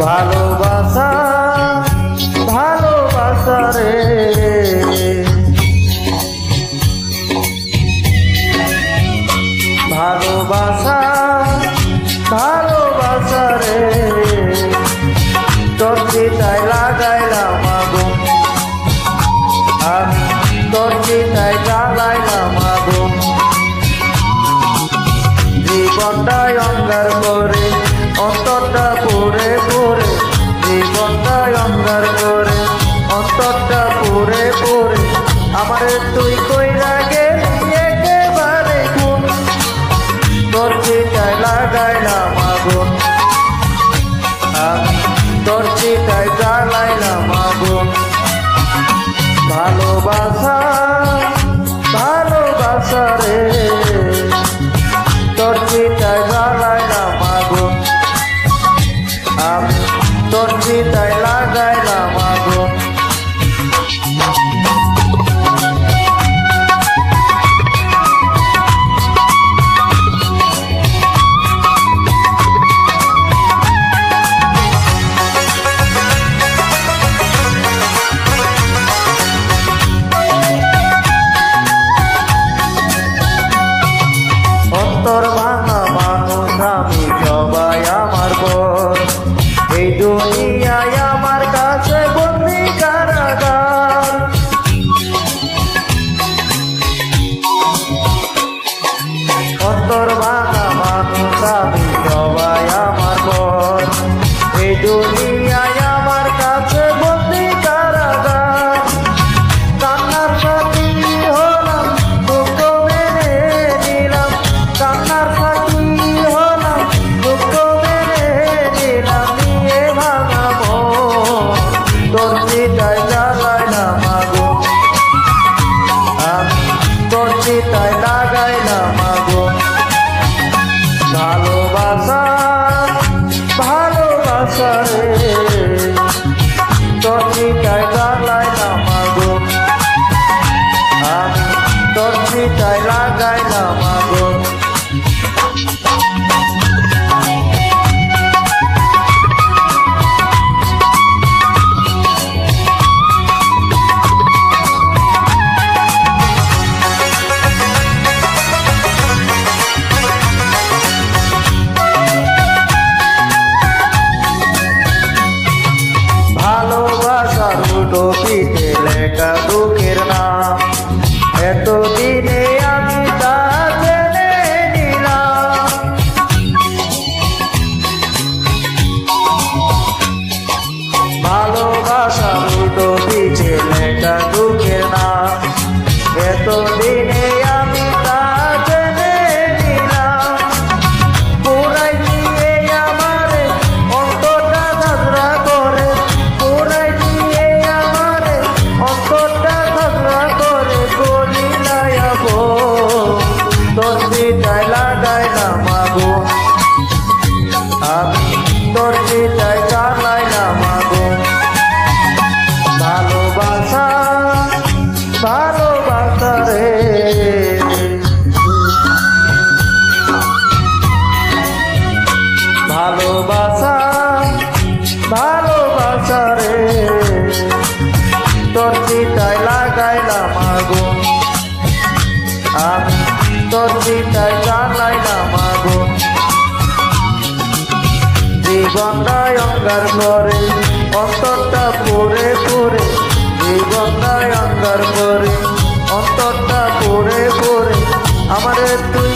ভালোবাসা ভালোবাসা রে। ভালোবাসা ভালোবাসা রে। তোর চিতায় লাগাইলাম আগুন আমি তোর চিতায় জ্বালাইলাম আগুন জীবনটায় অন্ধার করে, অন্তরটা পুরে পুরে অঙ্গার করে, অন্তরটা পুরে পুরে। আমার তুই কইরা গেলি একেবারে গুণ। তোর চিতায় লাগাইলাম আগুন তোর চিতায় জ্বালাইলাম আগুন ভালোবাসা চিতায় না মাগো। আমি তোর চিতায় লাগাইলাম আগুন উল্টো পিঠে লেখা দুঃখের নাম। এতদিনে আমি ভালোবাসার উল্টো পিঠে লেখা ভালোবাসা ভালোবাসা রে। তোর চিতায় লাগাইলাম আগুন। আমি তোর চিতায় জ্বালাইলাম আগুন। জীবনটাই অঙ্গার করে, অন্তরটা পুরে পুরে জীবনটাই অঙ্গার করে, অন্তরটা পুরে পুরে আমারে তুই